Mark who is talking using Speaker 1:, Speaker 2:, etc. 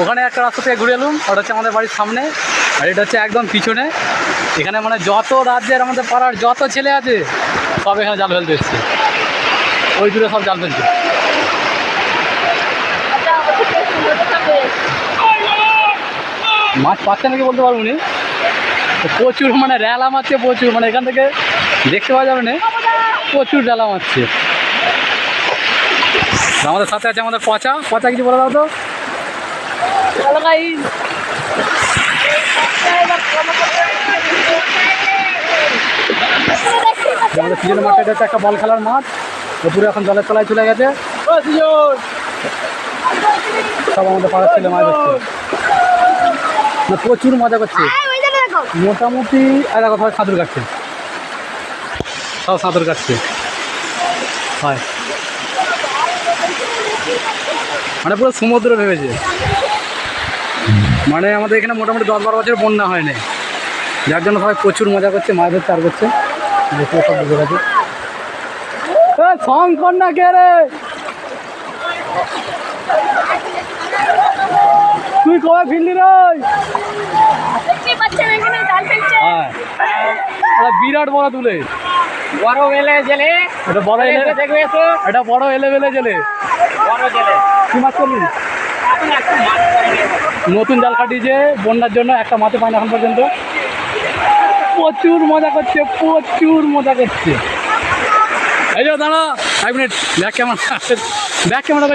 Speaker 1: ওখানে একটা রাস্তা থেকে ঘুরে এলুম ওটা হচ্ছে আমাদের বাড়ির সামনে। আর এটা হচ্ছে একদম পিছনে। এখানে মানে যত রাজ্যের আমাদের পাড়ার যত ছেলে আছে, সব এখানে জাল ফেলতে এসছে। ওই দূরে সব জাল ফেলছে। মাছ পাচ্ছে নাকি বলতে পারব নি? প্রচুর মানে রেলা মারছে, প্রচুর। মানে এখান থেকে দেখতে পাওয়া যাবে না। প্রচুর রেলা মারছে। আমাদের সাথে আছে আমাদের পচা। পচা কিছু বলে দাও তো। আমাদের সিজনের মাঠটা এটা হচ্ছে একটা বল খেলার মাঠ। উপরে এখন জলের তলায় চলে গেছে। সব আমাদের পাড়ার ছেলে মাছ না প্রচুর মজা করছে। মোটামুটি আর দেখো সবাই সাঁতার কাটছে। সব সাঁতার কাটছে। হয়। মানে পুরো সমুদ্র ভেবেছে। মানে আমাদের এখানে মোটামুটি দশ বারো বছর বন্যা হয়নি। যার জন্য সবাই প্রচুর মজা করছে মাছ ধরতে আর করছে। সব বুঝে গেছে। শঙ্কর না কে রে? তুই কবে ফিরলি রে? হ্যাঁ। বিরাট বড় তুলে
Speaker 2: বড় এলে জেলে।
Speaker 1: এটা বড় এলে
Speaker 2: দেখবে এসো
Speaker 1: এটা বড় এলে বেলে জেলে।
Speaker 2: বড়
Speaker 1: কি মাছ করলি। নতুন জাল কাটিয়েছে বন্যার জন্য একটা মাছে পায় না এখন পর্যন্ত। প্রচুর মজা করছে প্রচুর মজা করছে। এই যে দাঁড়া এক minute back camera back camera করছে।